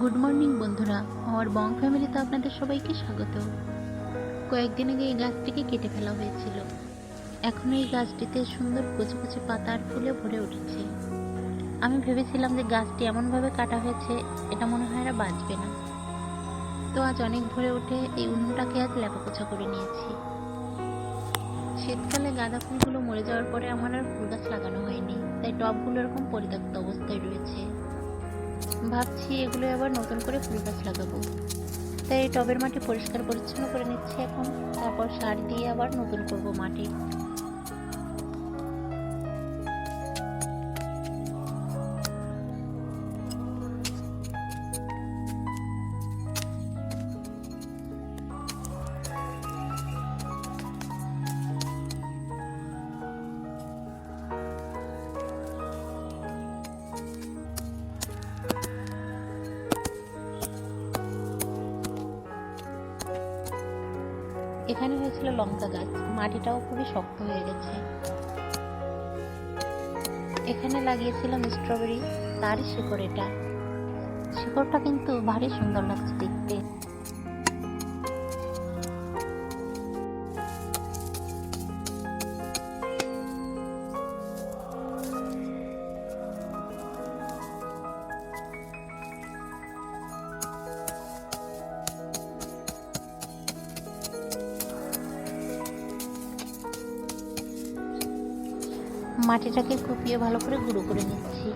Good morning, বন্ধুরা। আমার বং ফ্যামিলিতে আপনাদের সবাইকে স্বাগত। কয়েকদিন আগে এই গাছটিকে কেটে ফেলা হয়েছিল। এখন এই গাছটিতে সুন্দর কচি কচি পাতা আর ফুলে ভরে উঠেছে। আমি ভেবেছিলাম যে গাছটি এমনভাবে কাটা হয়েছে, এটা মনে হয় আর বাঁচবে না। তো আজ অনেক ভরে উঠে এই উনুনটাকে আজ লেপাপোছা করে নিয়েছি। শীতকালে গাঁদা ফুলগুলো মরে যাওয়ার পরে আমার আর ফুল গাছ লাগানো হয়নি, তাই টবগুলো এরকম পরিত্যক্ত অবস্থায় রয়েছে। ভাবছি এগুলো আবার নতুন করে ফুল গাছ লাগাবো। তাই টবের মাটি পরিষ্কার পরিচ্ছন্ন করে নিচ্ছি এখন। তারপর সার দিয়ে আবার নতুন করব মাটি। এখানে হয়েছিল লঙ্কা গাছ। মাটিটাও খুবই শক্ত হয়ে গেছে। এখানে লাগিয়েছিলাম স্ট্রবেরি তার শিকড় এটা। শিকড়টা কিন্তু ভারী সুন্দর লাগছে দেখতে। মাটিটাকে কুপিয়ে ভালো করে গুঁড়ো করে নিচ্ছি।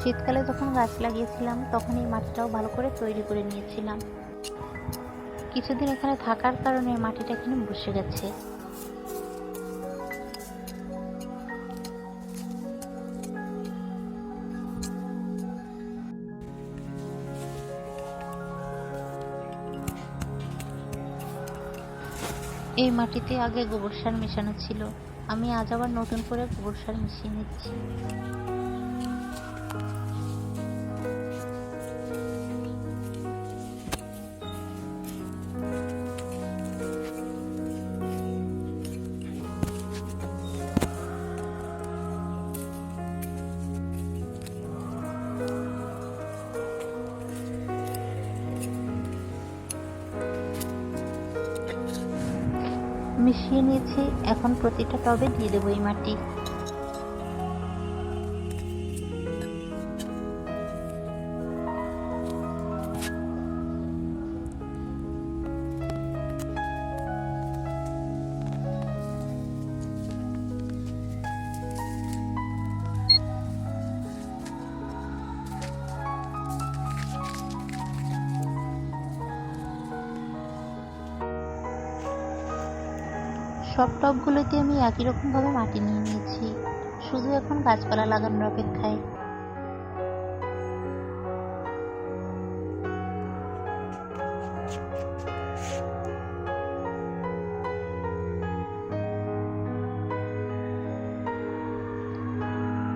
শীতকালে যখন গাছ লাগিয়েছিলাম, তখন এই মাটিটাও ভালো করে তৈরি করে নিয়েছিলাম। কিছুদিন এখানে থাকার কারণে মাটিটা এখানে বসে গেছে। এই মাটিতে আগে গোবর সার মেশানো ছিল। আমি আজ আবার নতুন করে গোবর সার মিশিয়ে নিচ্ছি। মিশিয়ে নিয়েছি। এখন প্রতিটা টবে দিয়ে দেবো এই মাটি। সব টবগুলোতে আমি একই রকমভাবে মাটি নিয়ে নিয়েছি। শুধু এখন গাছপালা লাগানোর অপেক্ষায়।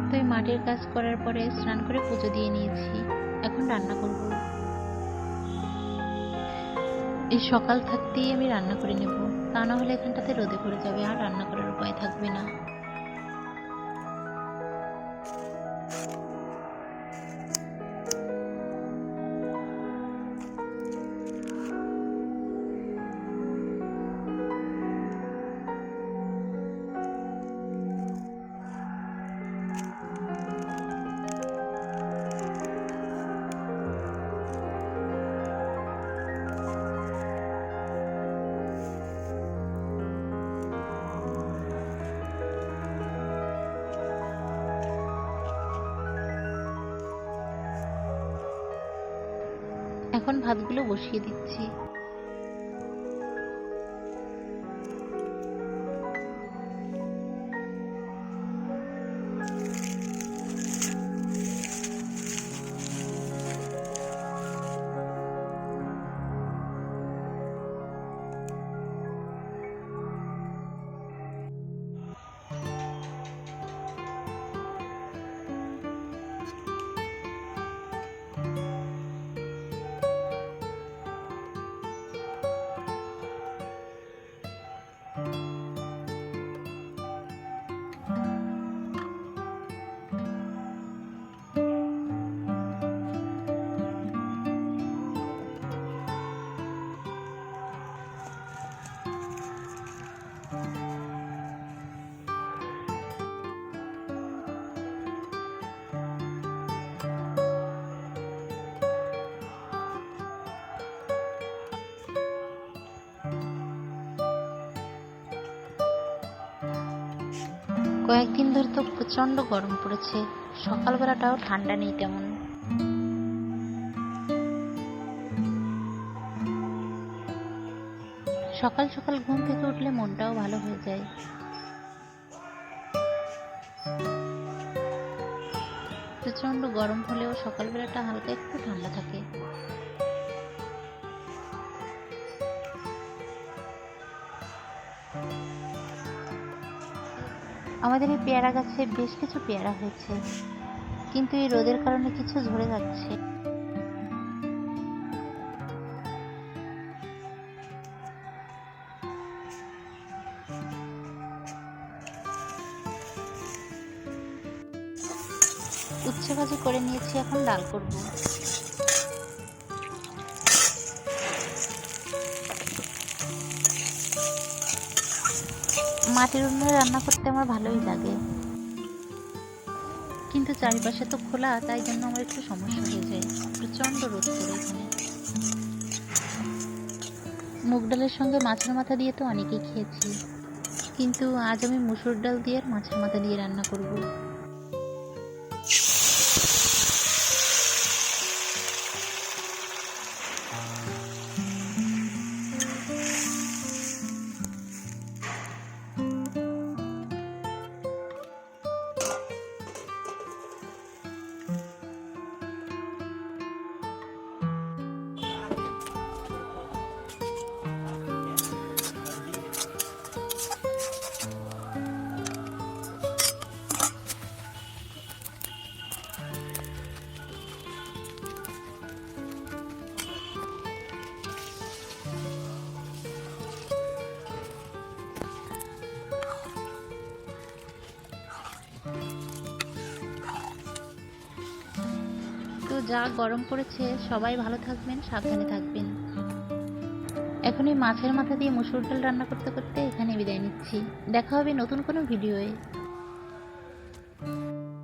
তো এই মাটির কাজ করার পরে স্নান করে পুজো দিয়ে নিয়েছি। এখন রান্না করব। এই সকাল থাকতেই আমি রান্না করে নেব। তা না হলে এখানটাতে রোদে পড়ে যাবে, আর রান্না করার উপায় থাকবে না। এখন ভাতগুলো বসিয়ে দিচ্ছি। কয়েকদিন ধরে তো প্রচণ্ড গরম পড়েছে। সকালবেলাটাও ঠান্ডা নেই তেমন। সকাল সকাল ঘুম থেকে উঠলে মনটাও ভালো হয়ে যায়। প্রচণ্ড গরম হলেও সকালবেলাটা হালকা একটু ঠান্ডা থাকে। আমাদের এই পেয়ারা গাছে বেশ কিছু পেয়ারা হয়েছে, কিন্তু এই রোদের কারণে কিছু ঝরে যাচ্ছে। উচ্ছে ভাজি করে নিয়েছি, এখন ডাল করব। মাটির উনুনে রান্না করতে আমার ভালোই লাগে। কিন্তু চারিপাশে তো খোলা, তাই জন্য আমার একটু সমস্যা হয়ে যায়। প্রচণ্ড রোদ পড়ে এখানে। মুগ ডালের সঙ্গে মাছের মাথা দিয়ে তো অনেকেই খেয়েছি। কিন্তু আজ আমি মুসুর ডাল দিয়ে আর মাছের মাথা দিয়ে রান্না করব। যা গরম পড়েছে, সবাই ভালো থাকবেন, সাবধানে থাকবেন। এখন এই মাছের মাথা দিয়ে মুসুর ডাল রান্না করতে করতে এখানে বিদায় নিচ্ছি। দেখা হবে নতুন কোনো ভিডিওয়ে।